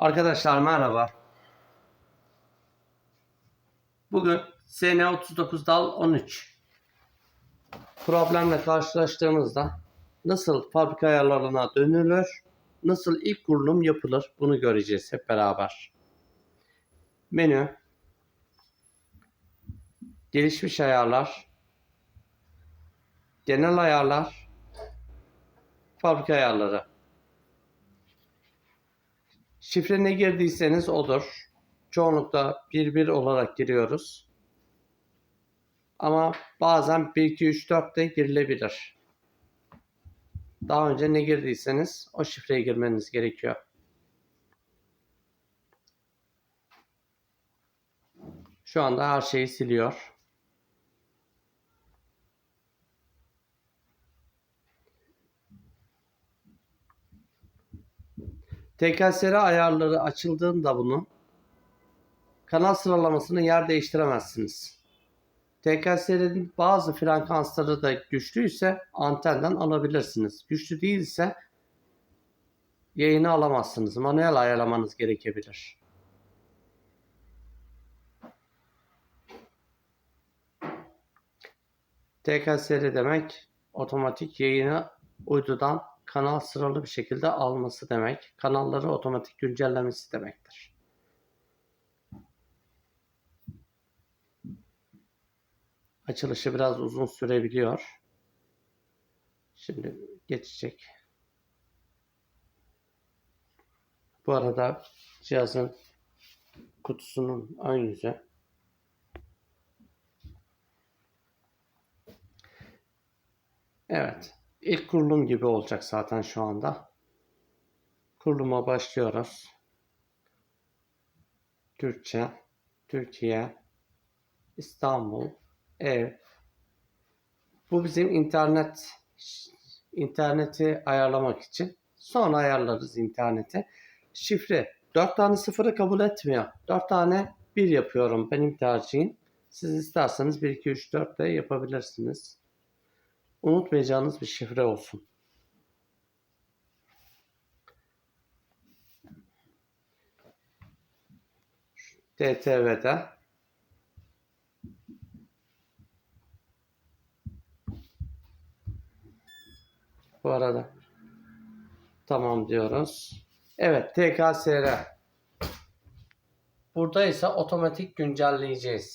Arkadaşlar merhaba. Bugün SN39 dal 13 problemle karşılaştığımızda nasıl fabrika ayarlarına dönülür, nasıl ilk kurulum yapılır bunu göreceğiz hep beraber. Menü, gelişmiş ayarlar, genel ayarlar, fabrika ayarları. Şifre ne girdiyseniz odur. Çoğunlukla 1-1 olarak giriyoruz. Ama bazen 1-2-3-4 de girilebilir. Daha önce ne girdiyseniz o şifreye girmeniz gerekiyor. Şu anda her şeyi siliyor. TKSR ayarları açıldığında bunu kanal sıralamasını yer değiştiremezsiniz. TKSR'in bazı frekansları da güçlüyse antenden alabilirsiniz. Güçlü değilse yayını alamazsınız. Manuel ayarlamanız gerekebilir. TKSR demek otomatik yayını uydudan kanal sıralı bir şekilde alması demek. Kanalları otomatik güncellemesi demektir. Açılışı biraz uzun sürebiliyor. Şimdi geçecek. Bu arada cihazın kutusunun ön yüzü Evet. İlk kurulum gibi olacak zaten şu anda. Kuruluma başlıyoruz. Türkçe, Türkiye, İstanbul, ev. Bu bizim internet interneti ayarlamak için. Sonra ayarlarız interneti. Şifre. 4 tane sıfırı kabul etmiyor. 4 tane 1 yapıyorum benim tercihim. Siz isterseniz 1, 2, 3, 4 de yapabilirsiniz unutmayacağınız bir şifre olsun. DTV'de bu arada tamam diyoruz. Evet TKSR. Burada ise otomatik güncelleyeceğiz.